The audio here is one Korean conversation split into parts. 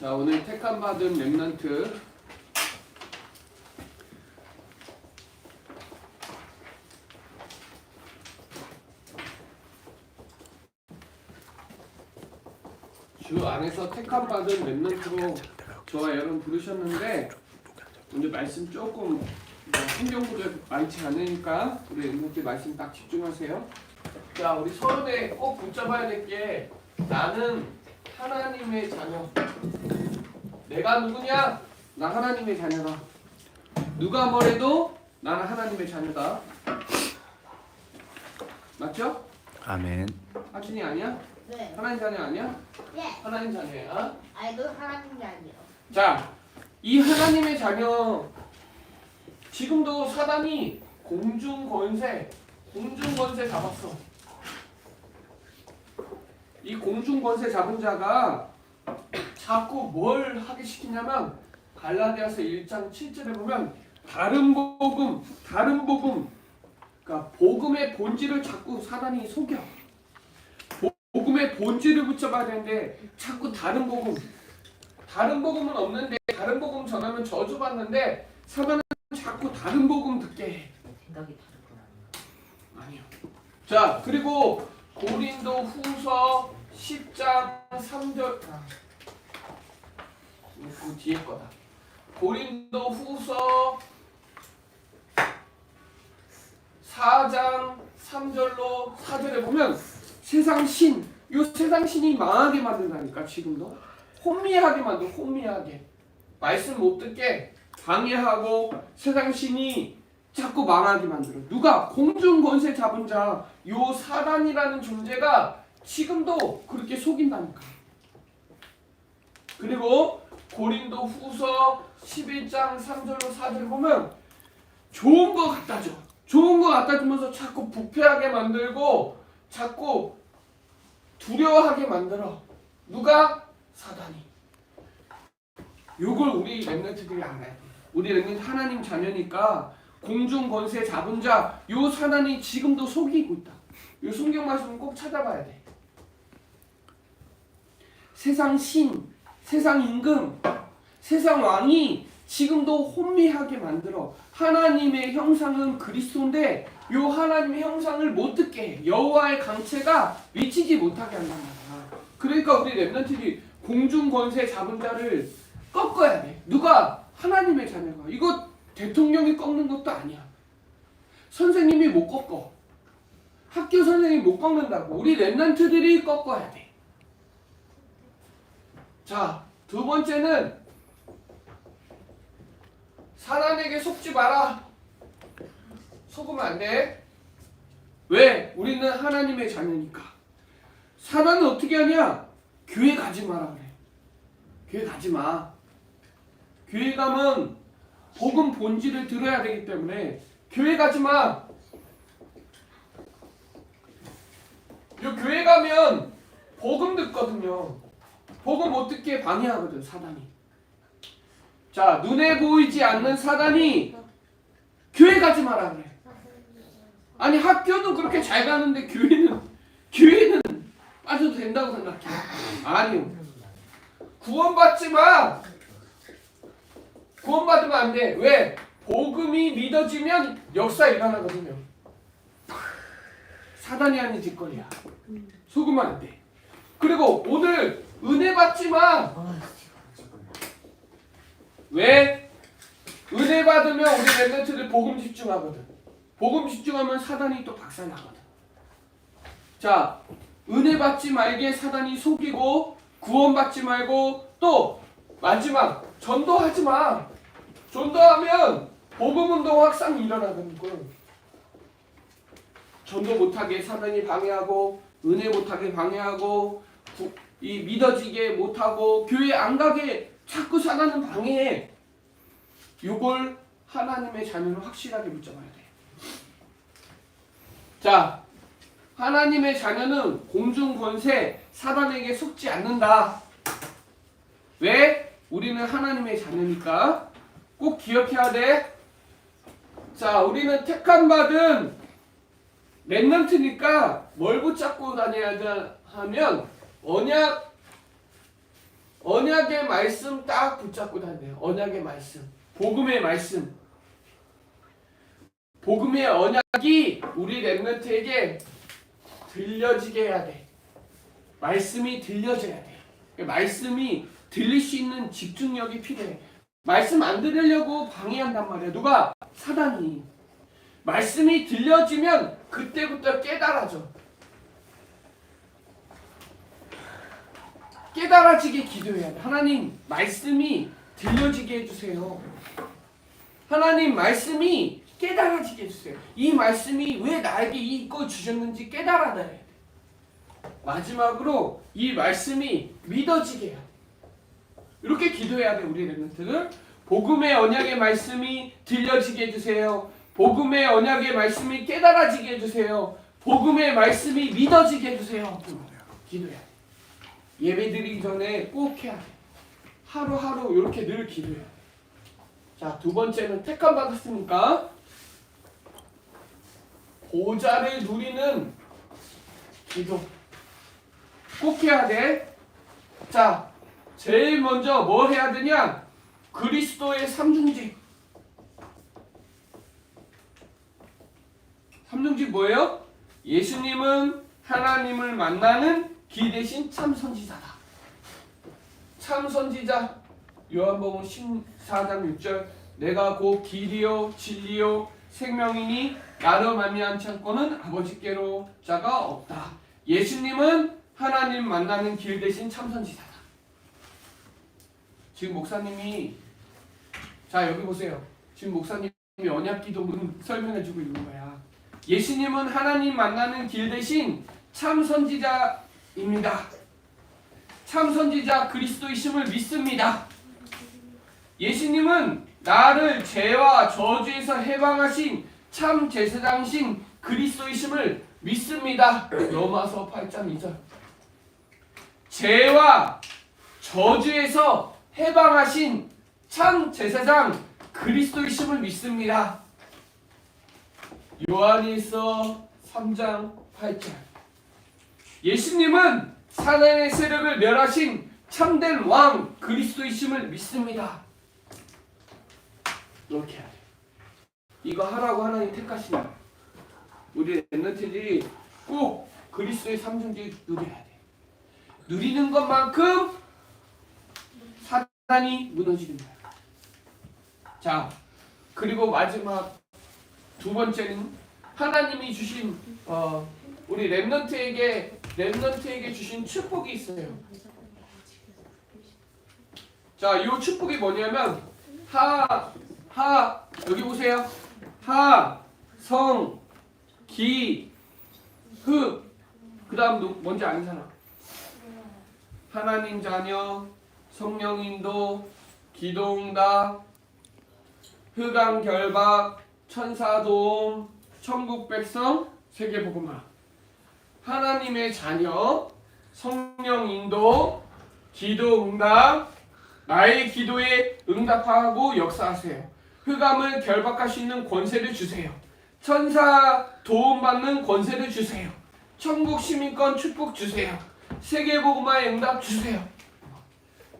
자 오늘 택함 받은 랩런트 주 안에서 택함 받은 랩런트로 저와 여러분 부르셨는데 오늘 말씀 조금 뭐 행정부도 많지 않으니까 우리 랩런트 말씀 딱 집중하세요. 자 우리 서론에 꼭 붙잡아야 될 게 나는 하나님의 자녀. 내가 누구냐? 나 하나님의 자녀다. 누가 뭐래도 나는 하나님의 자녀다. 맞죠? 아멘. 하준이 아니야? 네. 하나님 자녀 아니야? 예. 하나님 자녀야. 아이도 하나님이 아니에요. 자, 이 하나님의 자녀 지금도 사단이 공중 권세, 공중 권세 잡았어. 이 공중 권세 잡은 자가 자꾸 뭘 하게 시키냐면 갈라디아서 1장 7절에 보면 다른 복음, 다른 복음, 그러니까 복음의 본질을 자꾸 사단이 속여. 보- 복음의 본질을 붙잡아야 되는데 자꾸 다른 복음, 다른 복음은 없는데 다른 복음 전하면 저주받는데 사단은 자꾸 다른 복음 듣게 해. 생각이 다르구나. 아니요. 자 그리고 고린도 후서 10장 3절 아, 그 뒤에 거다. 고린도 후서 4장 3절로 4절에 보면 세상 신, 요 세상 신이 망하게 만든다니까 지금도 혼미하게 만들어 혼미하게 말씀 못 듣게 방해하고 세상 신이 자꾸 망하게 만들어. 누가 공중 권세 잡은 자, 요 사단이라는 존재가 지금도 그렇게 속인다니까. 그리고 고린도 후서 11장 3절로 4절 보면 좋은 거 갖다 줘. 좋은 거 갖다 주면서 자꾸 부패하게 만들고 자꾸 두려워하게 만들어. 누가? 사단이. 요걸 우리 랩런트들이 알아야 돼. 우리 랩런트 하나님 자녀니까 공중 권세 잡은 자, 요 사단이 지금도 속이고 있다. 요 성경 말씀 꼭 찾아봐야 돼. 세상 신, 세상 임금, 세상 왕이 지금도 혼미하게 만들어 하나님의 형상은 그리스도인데 요 하나님의 형상을 못 듣게 해. 여호와의 강체가 미치지 못하게 한단 말이야. 그러니까 우리 랩런트들이 공중 권세 잡은 자를 꺾어야 돼. 누가 하나님의 자녀가 이거 대통령이 꺾는 것도 아니야. 선생님이 못 꺾어. 학교 선생님이 못 꺾는다고. 우리 랩런트들이 꺾어야 돼. 자, 두 번째는 사단에게 속지 마라. 속으면 안 돼. 왜? 우리는 하나님의 자녀니까. 사단은 어떻게 하냐? 교회 가지 마라 그래. 교회 가지 마. 교회 가면 복음 본질을 들어야 되기 때문에 교회 가지 마. 요 교회 가면 복음 듣거든요. 복음 못 듣게 방해하거든 사단이. 자 눈에 보이지 않는 사단이 교회 가지 마라 그래. 아니 학교도 그렇게 잘 가는데 교회는 교회는 빠져도 된다고 생각해. 아니요. 구원받지 마. 구원받으면 안 돼. 왜? 복음이 믿어지면 역사 일어나거든요. 사단이 하는 짓거리야. 속으면 안 돼. 그리고 오늘 은혜 받지 마. 왜? 은혜 받으면 우리 랩런트들 복음 집중하거든. 복음 집중하면 사단이 또 박살나거든. 자, 은혜 받지 말게 사단이 속이고 구원 받지 말고 또 마지막 전도하지 마. 전도하면 복음 운동 확산 일어나거든. 전도 못하게 사단이 방해하고 은혜 못하게 방해하고 구- 이 믿어지게 못하고 교회 안 가게 자꾸 사단은 방해해. 요걸 하나님의 자녀는 확실하게 붙잡아야 돼. 자, 하나님의 자녀는 공중 권세 사단에게 속지 않는다. 왜? 우리는 하나님의 자녀니까 꼭 기억해야 돼. 자, 우리는 택함 받은 랩런트니까 뭘 붙잡고 다녀야 돼 하면 언약 언약의 말씀 딱 붙잡고 다녀요. 언약의 말씀. 복음의 말씀. 복음의 언약이 우리 랩런트에게 들려지게 해야 돼. 말씀이 들려져야 돼. 말씀이 들릴 수 있는 집중력이 필요해. 말씀 안 들으려고 방해한단 말이야. 누가? 사단이. 말씀이 들려지면 그때부터 깨달아져. 깨달아지게 기도해야 돼. 하나님, 말씀이 들려지게 해주세요. 하나님, 말씀이 깨달아지게 해주세요. 이 말씀이 왜 나에게 이거 주셨는지 깨달아야 돼. 마지막으로 이 말씀이 믿어지게 해요. 이렇게 기도해야 돼, 우리 랩런트들. 복음의 언약의 말씀이 들려지게 해주세요. 복음의 언약의 말씀이 깨달아지게 해주세요. 복음의 말씀이 믿어지게 해주세요. 기도해야 돼. 예배 드리기 전에 꼭 해야 돼. 하루하루 이렇게 늘 기도해야 돼. 자, 두 번째는 택함 받았으니까 보좌를 누리는 기도 꼭 해야 돼. 자, 제일 먼저 뭐 해야 되냐? 그리스도의 삼중직. 삼중직 뭐예요? 예수님은 하나님을 만나는 기 대신 참 선지자다. 참 선지자 요한복음 14장 6절 내가 곧 길이요 진리요 생명이니 나로 말미암 참고는 아버지께로 자가 없다. 예수님은 하나님 만나는 길 대신 참 선지자다. 지금 목사님이 자 여기 보세요. 지금 목사님이 언약 기도문 설명해주고 있는 거야. 예수님은 하나님 만나는 길 대신 참 선지자 입니다. 참 선지자 그리스도이심을 믿습니다. 예수님은 나를 죄와 저주에서 해방하신 참 제사장신 그리스도이심을 믿습니다. 로마서 8장 2절. 죄와 저주에서 해방하신 참 제사장 그리스도이심을 믿습니다. 요한일서 3장 8절. 예수님은 사단의 세력을 멸하신 참된 왕 그리스도이심을 믿습니다. 이렇게 해야 돼. 이거 하라고 하나님 택하시면 우리 랩런트들이 꼭 그리스도의 삼중지 누려야 돼. 누리는 것만큼 사단이 무너지는 거야. 자, 그리고 마지막 두 번째는 하나님이 주신 어, 우리 랩런트에게 랩런트에게 주신 축복이 있어요. 자, 이 축복이 뭐냐면 하, 하 여기 보세요. 하, 성, 기, 흑. 그다음 누 뭔지 아는 사람? 하나님 자녀, 성령 인도, 기도응답, 흑암 결박, 천사 도움, 천국 백성, 세계 복음화. 하나님의 자녀, 성령 인도, 기도 응답, 나의 기도에 응답하고 역사하세요. 흑암을 결박할 수 있는 권세를 주세요. 천사 도움받는 권세를 주세요. 천국 시민권 축복 주세요. 세계 복음화의 응답 주세요.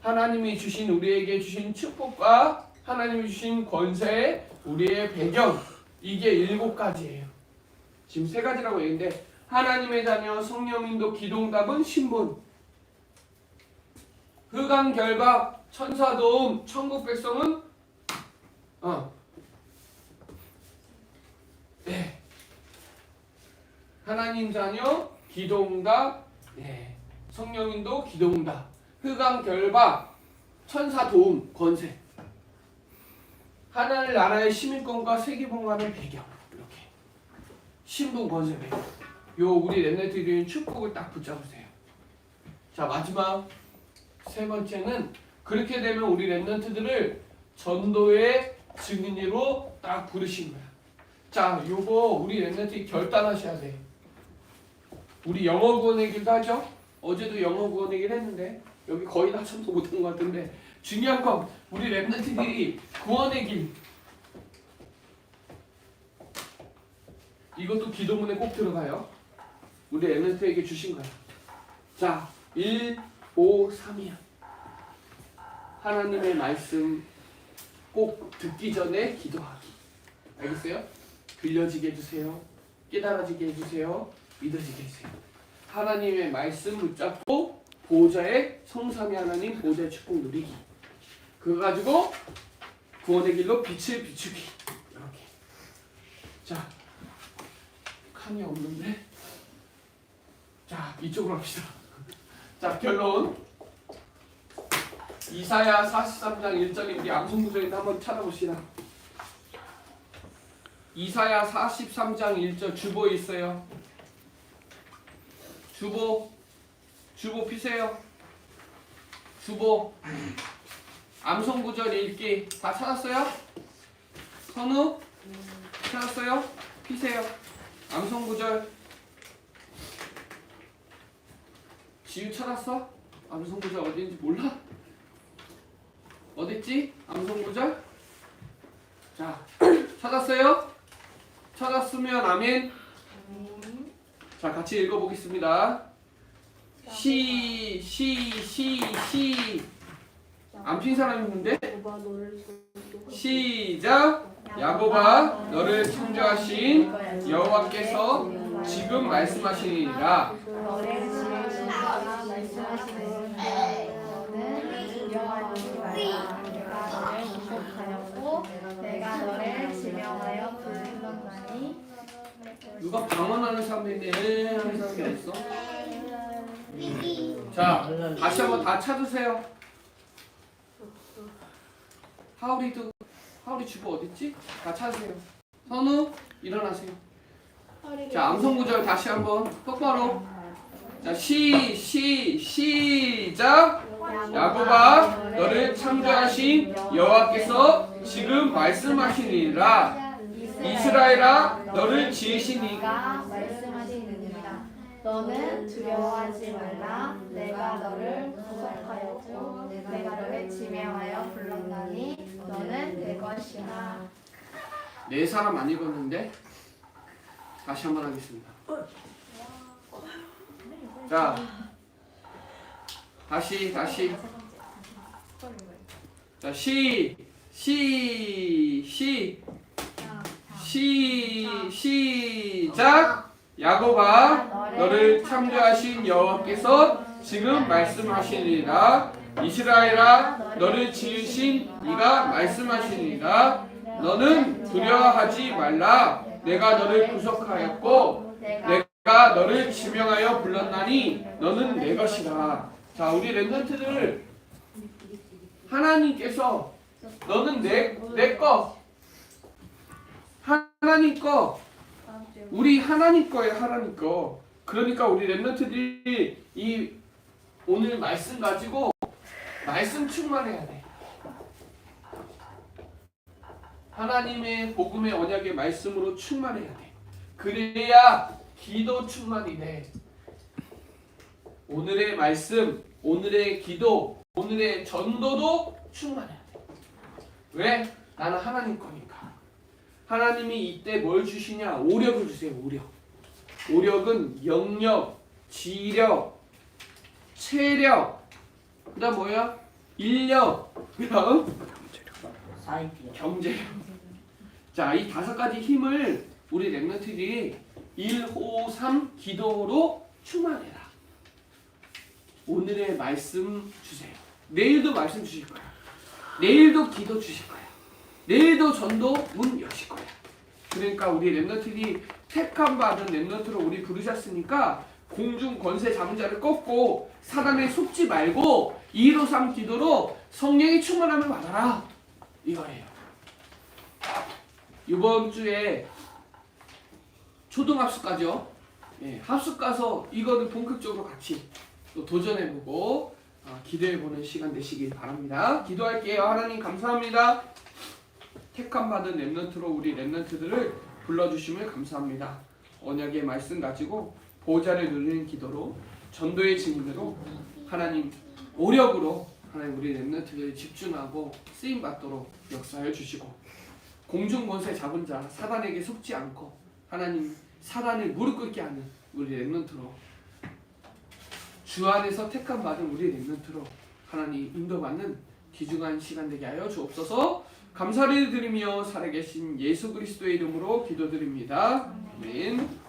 하나님이 주신 우리에게 주신 축복과 하나님이 주신 권세, 우리의 배경 이게 일곱 가지예요. 지금 세 가지라고 얘기했는데 하나님의 자녀 성령인도 기동답은 신분. 흑암 결박 천사 도움 천국 백성은 어. 네. 하나님 자녀 기동답. 네. 성령인도 기동답. 흑암 결박 천사 도움 권세. 하나님 나라의 시민권과 세계봉화의 배경. 이렇게. 신분 권세 배경 요 우리 랩네트들이 축복을 딱 붙잡으세요. 자 마지막 세 번째는 그렇게 되면 우리 랩런트들을 전도의 증인으로 딱 부르신 거야. 자 요거 우리 랩런트 결단하셔야 돼. 우리 영어 구원의 길도 하죠. 어제도 영어 구원의 길 했는데 여기 거의 다 참석 못한 것 같은데 중요한 건 우리 랩런트들이 구원의 길 이것도 기도문에 꼭 들어가요. 우리 랩런트에게 주신 거야. 자, 1, 5, 3이야. 하나님의 말씀 꼭 듣기 전에 기도하기. 알겠어요? 들려지게 해주세요. 깨달아지게 해주세요. 믿어지게 해주세요. 하나님의 말씀 붙잡고 보호자의 성삼위 하나님 보호자의 축복 누리기. 그거 가지고 구원의 길로 빛을 비추기. 이렇게. 자, 칸이 없는데. 자, 이쪽으로 합시다. 자, 결론. 이사야 43장 1절인데 암송구절인데 한번 찾아봅시다. 이사야 43장 1절 주보 있어요. 주보 주보 피세요. 주보 암송구절 읽기 다 찾았어요? 선우 찾았어요? 피세요. 암송구절 지유 찾았어? 암송구절 어디인지 몰라? 어딨지? 암송구절? 자 찾았어요? 찾았으면 아멘. 자 같이 읽어보겠습니다. 시, 시, 시, 시. 안 핀 사람 있는데? 시작. 야곱아, 너를 창조하신 여호와께서 지금 말씀하시니라. 누가 방언하는 사람인데 하는 사람이 있어? 자, 다시 한번 다 찾으세요. 하울이도 하울이 주부 어딨지? 다 찾으세요. 선우 일어나세요. 자, 암송 구절 다시 한번 똑바로. 자, 시, 시, 시작. 야곱아, 너를 창조하신 여호와께서 지금 말씀하시니라. 이스라엘아, 너를 지으시니 너는 두려워하지 말라 내가 너를 구속하였고 내가 너를 지명하여 불렀나니 너는 내 것이라 네 사람 안 읽었는데 다시 한 번 하겠습니다. 자, 다시 다시 자, 시, 시, 시, 시, 시작. 야곱아, 너를 창조하신 여호와께서 지금 말씀하시니라. 이스라엘아, 너를 지으신 이가 말씀하시니라. 너는 두려워하지 말라. 내가 너를 구속하였고 내가 너를 지명하여 불렀나니 너는 내 것이라. 자, 우리 랩런트들 하나님께서 너는 내 내 거. 하나님 거. 우리 하나님 거예요, 하나님 거. 그러니까 우리 랩런트들이 이 오늘 말씀 가지고 말씀 충만해야 돼. 하나님의 복음의 언약의 말씀으로 충만해야 돼. 그래야 기도 충만이 돼. 오늘의 말씀, 오늘의 기도, 오늘의 전도도 충만해야 돼. 왜? 나는 하나님 거니까. 하나님이 이때 뭘 주시냐? 오력을 주세요. 오력. 오력은 영력, 지력, 체력, 그다음 뭐야? 인력, 그다음. 경제력. 자, 이 다섯 가지 힘을 우리 랩런트들이 1, 5, 3 기도로 충만해라. 오늘의 말씀 주세요. 내일도 말씀 주실 거야. 내일도 기도 주실 거야. 내일도 전도 문 여실 거야. 그러니까 우리 랩런트들이 택함 받은 랩런트로 우리 부르셨으니까 공중 권세 잡은 자를 꺾고 사단에 속지 말고 2, 5, 3 기도로 성령의 충만함을 받아라. 이거예요. 이번 주에 초등학습가죠. 예, 합숙 가서 이거를 본격적으로 같이 또 도전해보고 어, 기도해보는 시간 되시길 바랍니다. 기도할게요. 하나님 감사합니다. 택함 받은 랩런트로 우리 랩런트들을 불러주심을 감사합니다. 언약의 말씀 가지고 보호자를 누리는 기도로 전도의 증인으로 하나님 오력으로 하나님 우리 랩런트들이 집중하고 쓰임 받도록 역사해 주시고 공중 권세 잡은 자 사단에게 속지 않고 하나님 사단을 무릎 꿇게 하는 우리 랩런트로 주 안에서 택함 받은 우리 랩런트로 하나님 인도받는 귀중한 시간 되게 하여 주옵소서. 감사를 드리며 살아계신 예수 그리스도의 이름으로 기도드립니다. 아멘.